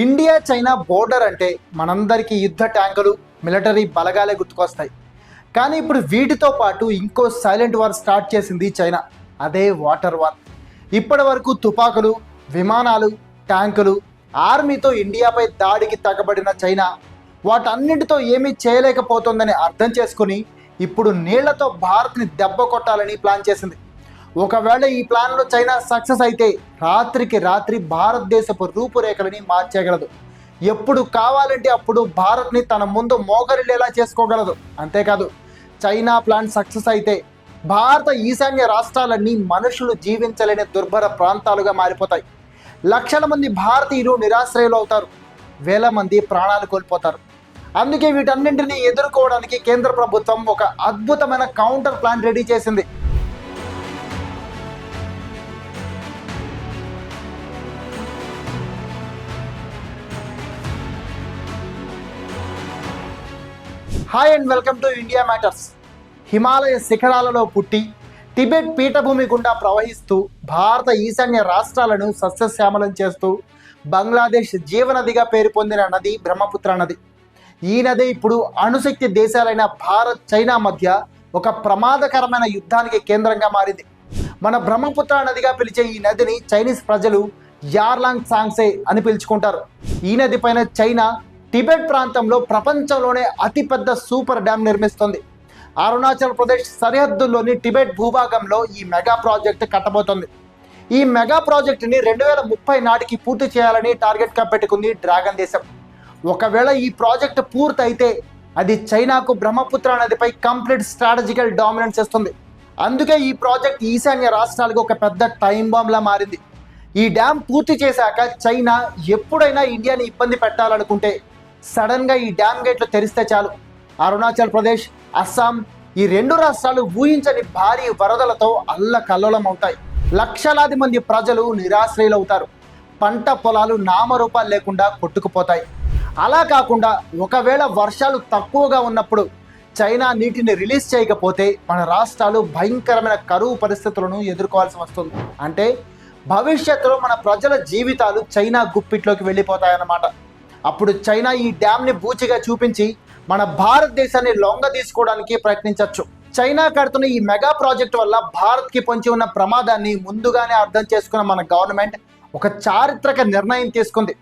India China border అంటే మనందరికీ యుద్ధ ట్యాంకులు మిలిటరీ బలగాలే గుర్తుకొస్తాయి. కానీ ఇప్పుడు వీటితో పాటు ఇంకో సైలెంట్ వార్ స్టార్ట్ చేసింది చైనా అదే వాటర్ వార్. ఇప్పటి వరకు తుపాకులు విమానాలు ట్యాంకులు ఆర్మీతో ఇండియాపై దాడికి తగబడిన చైనా వాటన్నింటితో ఏమీ చేయలేకపోతుందని అర్థం చేసుకుని ఇప్పుడు నీళ్ళతో భారత్ని దెబ్బ కొట్టాలని ప్లాన్ చేసింది. ఒకవేళ ఈ ప్లాన్లో చైనా సక్సెస్ అయితే రాత్రికి రాత్రి భారతదేశపు రూపురేఖలని మార్చేయగలదు. ఎప్పుడు కావాలంటే అప్పుడు భారత్ని తన ముందు మోగరిల్లేలా చేసుకోగలదు. అంతేకాదు చైనా ప్లాన్ సక్సెస్ అయితే భారత ఈశాన్య రాష్ట్రాలన్నీ మనుషులు జీవించలేని దుర్భర ప్రాంతాలుగా మారిపోతాయి. లక్షల మంది భారతీయులు నిరాశ్రయులు అవుతారు. వేల మంది ప్రాణాలు కోల్పోతారు. అందుకే వీటన్నింటినీ ఎదుర్కోవడానికి కేంద్ర ప్రభుత్వం ఒక అద్భుతమైన కౌంటర్ ప్లాన్ రెడీ చేసింది. Hi and welcome to India Matters Himalaya శిఖరాలలో పుట్టి టిబెట్ పీఠభూమి గుండా ప్రవహిస్తూ భారత ఈశాన్య రాష్ట్రాలను సస్యశ్యామలం చేస్తూ బంగ్లాదేశ్ జీవనదిగా పేరు పొందిన నది బ్రహ్మపుత్ర నది. ఈ నది ఇప్పుడు అణుశక్తి దేశాలైన భారత్ చైనా మధ్య ఒక ప్రమాదకరమైన యుద్ధానికి కేంద్రంగా మారింది. మన బ్రహ్మపుత్ర నదిగా పిలిచే ఈ నదిని చైనీస్ ప్రజలు యార్లాంగ్ సాంగ్సే అని పిలుచుకుంటారు. ఈ నది పైన చైనా టిబెట్ ప్రాంతంలో ప్రపంచంలోనే అతిపెద్ద సూపర్ డ్యామ్ నిర్మిస్తుంది. అరుణాచల్ ప్రదేశ్ సరిహద్దుల్లోని టిబెట్ భూభాగంలో ఈ మెగా ప్రాజెక్ట్ కట్టబోతోంది. ఈ మెగా ప్రాజెక్టుని రెండు వేల ముప్పై నాటికి పూర్తి చేయాలని టార్గెట్గా పెట్టుకుంది డ్రాగన్ దేశం. ఒకవేళ ఈ ప్రాజెక్ట్ పూర్తయితే అది చైనాకు బ్రహ్మపుత్ర నదిపై కంప్లీట్ స్ట్రాటజికల్ డామినెన్స్ ఇస్తుంది అందుకే ఈ ప్రాజెక్ట్ ఈశాన్య రాష్ట్రాలకు ఒక పెద్ద టైం బాంబ్లా మారింది. ఈ డ్యామ్ పూర్తి చేశాక చైనా ఎప్పుడైనా ఇండియాని ఇబ్బంది పెట్టాలనుకుంటే సడన్గా ఈ డ్యామ్ గేట్లు తెరిస్తే చాలు. అరుణాచల్ ప్రదేశ్ అస్సాం ఈ రెండు రాష్ట్రాలు ఊహించని భారీ వరదలతో అల్లకల్లోలం అవుతాయి లక్షలాది మంది ప్రజలు నిరాశ్రయులవుతారు. పంట పొలాలు నామరూపాలు లేకుండా కొట్టుకుపోతాయి. అలా కాకుండా ఒకవేళ వర్షాలు తక్కువగా ఉన్నప్పుడు చైనా నీటిని రిలీజ్ చేయకపోతే మన రాష్ట్రాలు భయంకరమైన కరువు పరిస్థితులను ఎదుర్కోవాల్సి వస్తుంది. అంటే భవిష్యత్తులో మన ప్రజల జీవితాలు చైనా గుప్పిట్లోకి వెళ్ళిపోతాయన్నమాట. అప్పుడు చైనా ఈ డ్యామ్ని బూచిగా చూపించి మన భారతదేశాన్ని లొంగ తీసుకోవడానికి ప్రయత్నించవచ్చు. చైనా కడుతున్న ఈ మెగా ప్రాజెక్ట్ వల్ల భారత్కి పొంచి ఉన్న ప్రమాదాన్ని ముందుగానే అర్థం చేసుకున్న మన గవర్నమెంట్ ఒక చారిత్రక నిర్ణయం తీసుకుంది.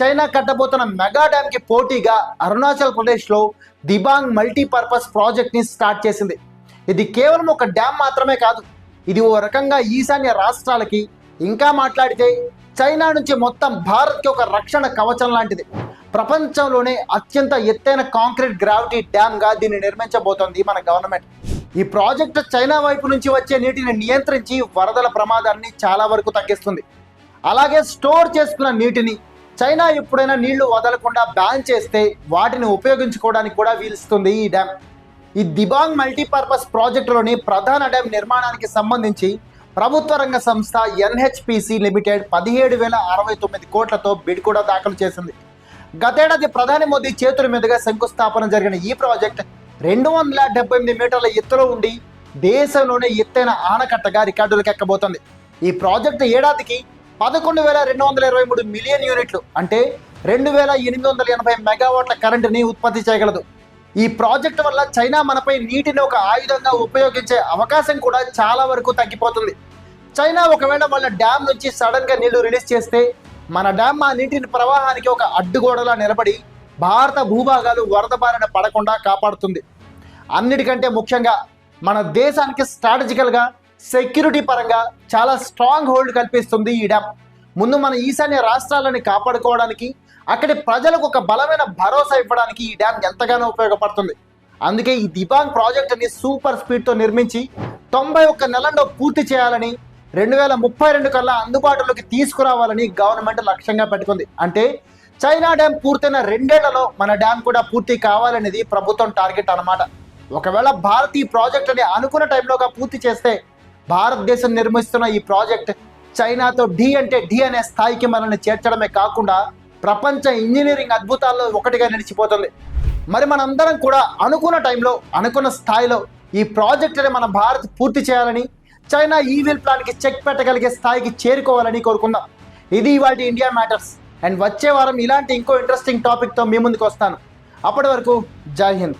చైనా కట్టబోతున్న మెగా డ్యామ్కి పోటీగా అరుణాచల్ ప్రదేశ్లో దిబాంగ్ మల్టీపర్పస్ ప్రాజెక్ట్ని స్టార్ట్ చేసింది. ఇది కేవలం ఒక డ్యామ్ మాత్రమే కాదు ఇది ఓ రకంగా ఈశాన్య రాష్ట్రాలకి ఇంకా మాట్లాడితే చైనా నుంచి మొత్తం భారత్కి ఒక రక్షణ కవచం లాంటిది. ప్రపంచంలోనే అత్యంత ఎత్తైన కాంక్రీట్ గ్రావిటీ డ్యామ్గా దీన్ని నిర్మించబోతోంది మన గవర్నమెంట్. ఈ ప్రాజెక్ట్ చైనా వైపు నుంచి వచ్చే నీటిని నియంత్రించి వరదల ప్రమాదాన్ని చాలా వరకు తగ్గిస్తుంది. అలాగే స్టోర్ చేసుకున్న నీటిని చైనా ఎప్పుడైనా నీళ్ళు వదలకుండా బ్యాన్ చేస్తే వాటిని ఉపయోగించుకోవడానికి కూడా వీలుస్తుంది ఈ డ్యామ్. ఈ దిబాంగ్ మల్టీపర్పస్ ప్రాజెక్టులోని ప్రధాన డ్యామ్ నిర్మాణానికి సంబంధించి ప్రభుత్వ రంగ సంస్థ ఎన్హెచ్పిసి లిమిటెడ్ పదిహేడు వేల అరవై తొమ్మిది కోట్లతో బిడ్ కూడా దాఖలు చేసింది. గతేడాది ప్రధాని మోదీ చేతుల మీదుగా శంకుస్థాపన జరిగిన ఈ ప్రాజెక్ట్ రెండు వందల డెబ్బై ఎనిమిది మీటర్ల ఎత్తులో ఉండి దేశంలోనే ఎత్తైన ఆనకట్టగా రికార్డులకు ఎక్కబోతోంది. ఈ ప్రాజెక్టు ఏడాదికి పదకొండు వేల రెండు వందల ఇరవై మూడు మిలియన్ యూనిట్లు అంటే రెండు వేల ఎనిమిది వందల ఎనభై మెగావాట్ల కరెంటుని ఉత్పత్తి చేయగలదు. ఈ ప్రాజెక్ట్ వల్ల చైనా మనపై నీటిని ఒక ఆయుధంగా ఉపయోగించే అవకాశం కూడా చాలా వరకు తగ్గిపోతుంది. చైనా ఒకవేళ వాళ్ళ డ్యామ్ నుంచి సడన్గా నీళ్ళు రిలీజ్ చేస్తే మన డ్యామ్ ఆ నీటిని ప్రవాహానికి ఒక అడ్డుగోడలా నిలబడి భారత భూభాగాలు వరద బారిన పడకుండా కాపాడుతుంది. అన్నిటికంటే ముఖ్యంగా మన దేశానికి స్ట్రాటజికల్గా సెక్యూరిటీ పరంగా చాలా స్ట్రాంగ్ హోల్డ్ కల్పిస్తుంది ఈ డ్యామ్. ముందు మన ఈశాన్య రాష్ట్రాలని కాపాడుకోవడానికి అక్కడి ప్రజలకు ఒక బలమైన భరోసా ఇవ్వడానికి ఈ డ్యామ్ ఎంతగానో ఉపయోగపడుతుంది. అందుకే ఈ దిబాంగ్ ప్రాజెక్టుని సూపర్ స్పీడ్తో నిర్మించి తొంభై ఒక్క నెలల్లో పూర్తి చేయాలని రెండు వేల ముప్పై రెండు కల్లా అందుబాటులోకి తీసుకురావాలని గవర్నమెంట్ లక్ష్యంగా పెట్టుకుంది. అంటే చైనా డ్యామ్ పూర్తయిన రెండేళ్ళలో మన డ్యామ్ కూడా పూర్తి కావాలనేది ప్రభుత్వం టార్గెట్ అనమాట ఒకవేళ భారత్ ఈ ప్రాజెక్టుని అనుకున్న టైంలోగా పూర్తి చేస్తే భారతదేశం నిర్మిస్తున్న ఈ ప్రాజెక్ట్ చైనాతో డి అంటే ఢీ అనే స్థాయికి మనల్ని చేర్చడమే కాకుండా ప్రపంచ ఇంజనీరింగ్ అద్భుతాల్లో ఒకటిగా నిలిచిపోతుంది. మరి మనందరం కూడా అనుకున్న టైంలో అనుకున్న స్థాయిలో ఈ ప్రాజెక్టుని మన భారత్ పూర్తి చేయాలని చైనా ఈవిల్ ప్లాన్కి చెక్ పెట్టగలిగే స్థాయికి చేరుకోవాలని కోరుకుందాం. ఇది ఇవాటి ఇండియా మ్యాటర్స్. అండ్ వచ్చే వారం ఇలాంటి ఇంకో ఇంట్రెస్టింగ్ టాపిక్తో మీ ముందుకు వస్తాను. అప్పటి వరకు జై హింద్.